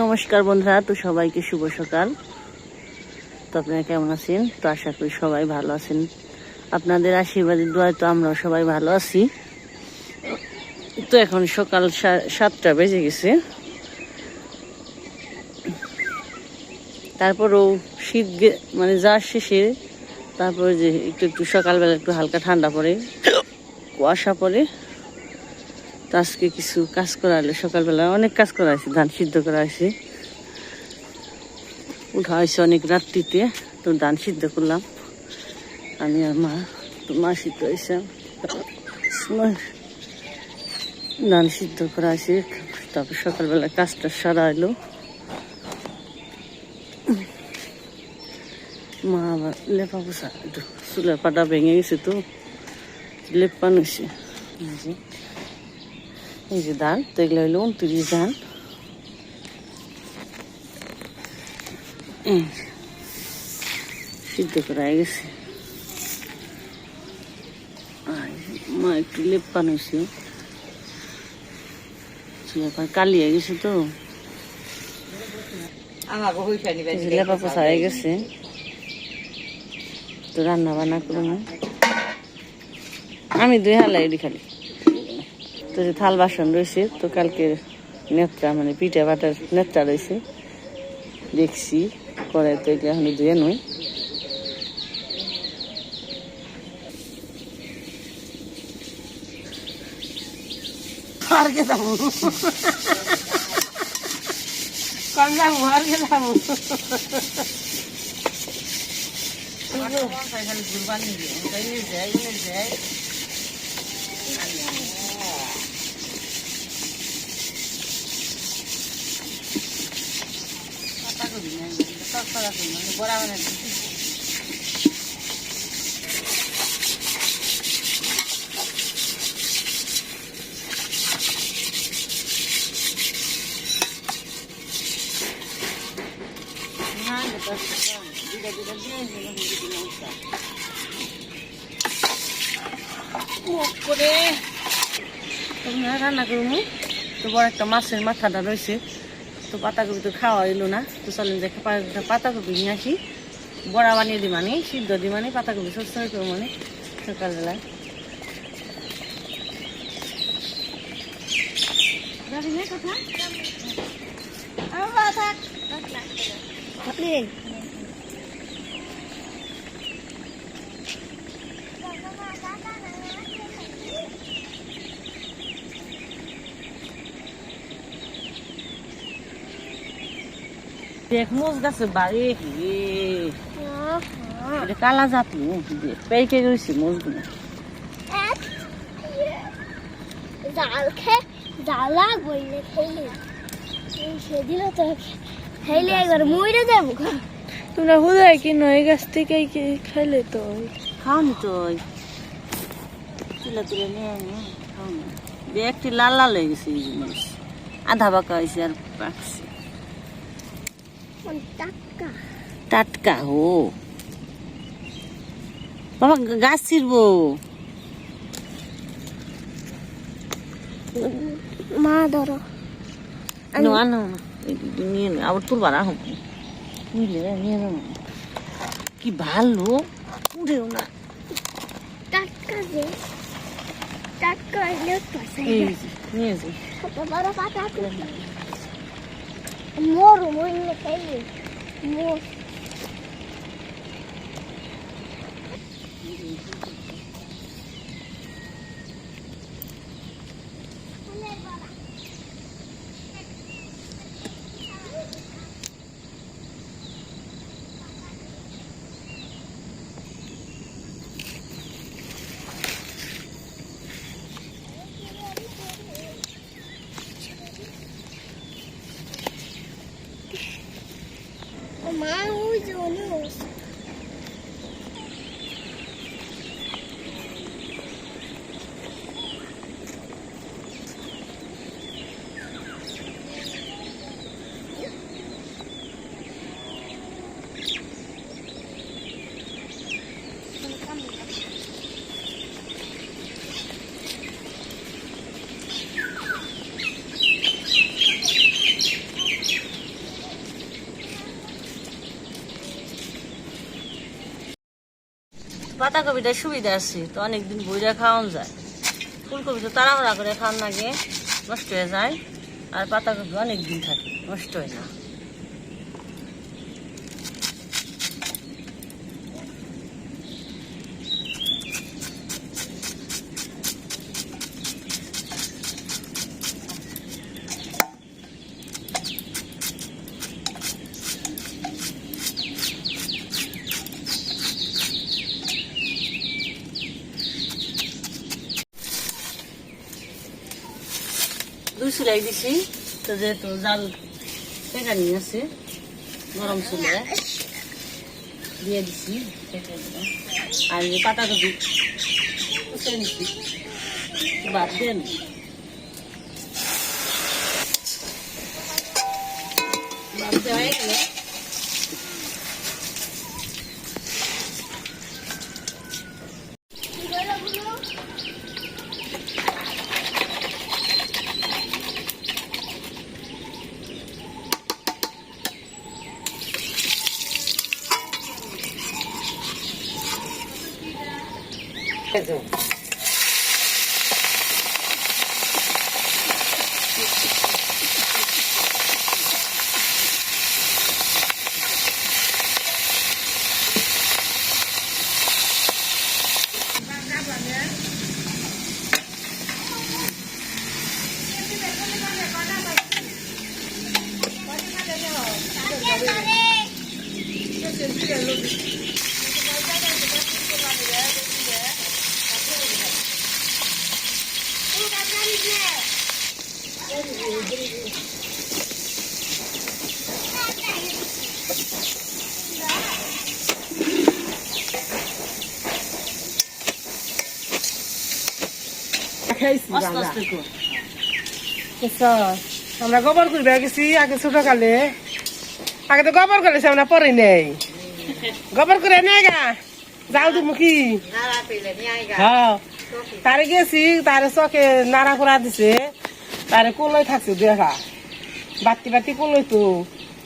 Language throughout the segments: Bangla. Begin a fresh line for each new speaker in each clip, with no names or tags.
নমস্কার বন্ধুরা, তো সবাইকে শুভ সকাল। তো আপনারা কেমন আছেন? তো আশা করি সবাই ভালো আছেন। আপনাদের আশীর্বাদের দোয়ায় তো আমরাও সবাই ভালো আছি। তো এখন সকাল সাতটা বেজে গেছে। তারপরও শীত মানে যা শেষে, তারপরে যে একটু একটু সকালবেলা একটু হালকা ঠান্ডা পড়ে, কুয়াশা পড়ে। তো আজকে কিছু কাজ করা হলো। সকালবেলা অনেক কাজ করা হয়েছে, ধান সিদ্ধ করা হয়েছে। উঠা হয়েছে অনেক রাত্রিতে, তো ধান সিদ্ধ করলাম। আমি আর মা, তো মা সিদ্ধ হয়েছে। ধান সিদ্ধ করা হয়েছে, তারপর সকালবেলা কাজটা সারা এলো মা আবার লেপা পোষা একটু চুলের পাটা ভেঙে গেছে তো লেপান হয়েছে এই যে ধান তো এগুলো হইল উনত্রিশ ধান সিদ্ধ করা গেছে মা একটু লেপান হয়েছে চুলের কালি হয়ে গেছে তো লেপা পোষা হয়ে গেছে তো রান্না বান্না করো না আমি দুই হালাই খালি তো যে থাল বাসন রয়েছে তো কালকে নেত্রা মানে পিঠা বাটার নেত্রা রয়েছে। দেখছি করে তো এগুলো এখন ধুয়ে নই।
আর কে যাব কোন যাব আর কে যাব ঘুরবার নিয়ে যাই যাই। বড়া মানে
করে রান্না করব তো বড় একটা মাছের মাথাটা রয়েছে। তো পাতাকপি তো খাওয়া এলো না। তো চলেন যে পাতাকপি নিয়ে আসি। বড়া বানিয়ে দি মানে সিদ্ধ দি মানে পাতাকপি সস্তা হয়ে করব মানে সকালবেলায়। যাবি দেখ মোজ গাছে বাড়ি রে কালা জাতি পেকে গেছে মোজগুলো
জাল খে জ্বালা বইলে খেলে সেদিন তো খাইলে একবার মরে যাব
তোমরা হুদায় কি নয় গাছ থেকে কি খাইলে তো
খাওনি তো তুলে তুলে নিয়ে আনি খাওনি একটি লাল লাল হয়ে গেছে এই জিনিস। আধা বাঁকা হয়েছে আর পাকছে।
টাকা
টাটকা হো বাবা গাছ ছিড়বো।
মা ধরো।
আনো আনো নিয়ে আবার তুলবা না হোক নিয়ে কি ভালো উঠেও না।
টাকা যে টাকা এলে পাশে
এই যে, নিয়ে
বড় পাতা Мору можна не Мост.
পাতাকপিটা সুবিধা আছে, তো অনেকদিন বইরে খাওয়ান যায়। ফুলকপি তো তাড়াহুড়া করে খাওয়ান লাগে, নষ্ট হয়ে যায়, আর পাতাকপি অনেকদিন থাকে, নষ্ট হয় না। চুলাই দিছি। তো যেহেতু জাল পেঁকা নিয়ে আছে, গরম চুলায় দিয়ে দিছি। আর পাতা কপি কুচে নিছি। বাদ দেন বাদ দেওয়া হয়ে গেলে।
Itu.
Thank you. কর।
আচ্ছা, আমরা গোবর করবে গেছি আগে ছোট কালে আগে তো গোবর করেছি আমরা পরে নেই। গোবর করে নেই গা। যাও তুমি কি? হ্যাঁ। তারে গেছি তারে চকে নাড়া করা দিছে। তারে কলই থাকছে দেখা। বাতি বাতি কলই তো।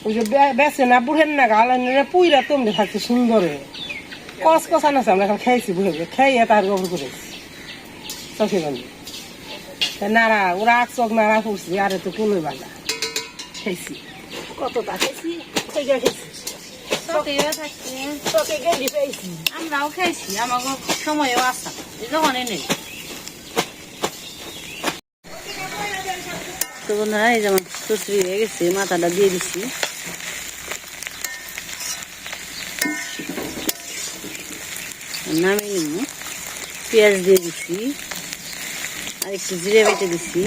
ওই যে বেছে না বুড়েন না গাল পুইরা তোমরা থাকছে সুন্দরে। কস কষা না আমরা এখন খেয়েছি বুড়ে খেয়ে তার গোবর করেছি গেল তা নাড়া ওরা এক চক নাড়া করছি আর তো কলই বাঁধা খেয়েছি। কতটা খেয়েছি? খেয়ে খেয়েছি
আমরাও খাইছি আমাকে সময়ও আসতাম যখন নেই তো বন্ধুরা এই যেমন সুশ্রী হয়ে গেছে মাথাটা দিয়ে দিচ্ছি নামিয়ে নিব পেঁয়াজ দিয়ে দিচ্ছি আর একটু জিরে বেটে দিচ্ছি।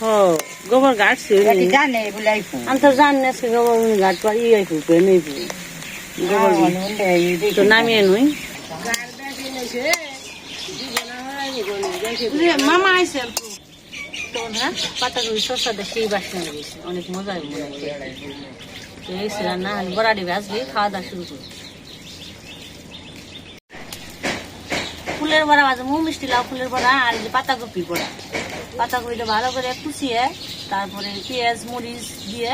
হ গোবর
জানে বলাই
আমি তো জানি গোবর ঘাট ফুপে নেই গোবর তো নামিয়ে নই। মামা আইসে অল্প তো না পাতাগুলি শসাটা সেই বাসনা গেছে অনেক মজা মনে হয় এই বড়াডি আসলে খাওয়া দাওয়া শুরু করি। ফুলের বড়া মুখ মিষ্টি লাউ ফুলের বড়া আর এই যে পাতাকপি বড়া। পাতাকপিটা ভালো করে কুচিয়ে তারপরে পেঁয়াজ, মরিচ দিয়ে।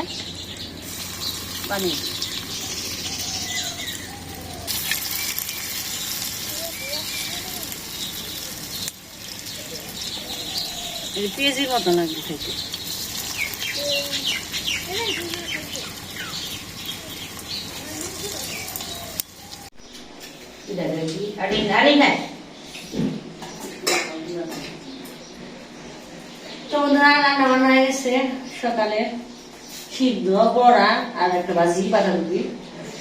এই পেঁয়াজির মতো লাগবে খেতে। তো বন্ধুরা রান্না বান্না হয়ে গেছে। সকালে সিদ্ধ বড়া আর একটা ভাজি বাঁধাকপি।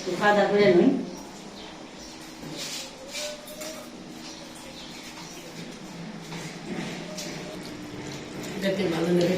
তো খাওয়া দাওয়া করে নই। দেখতে ভালো লাগে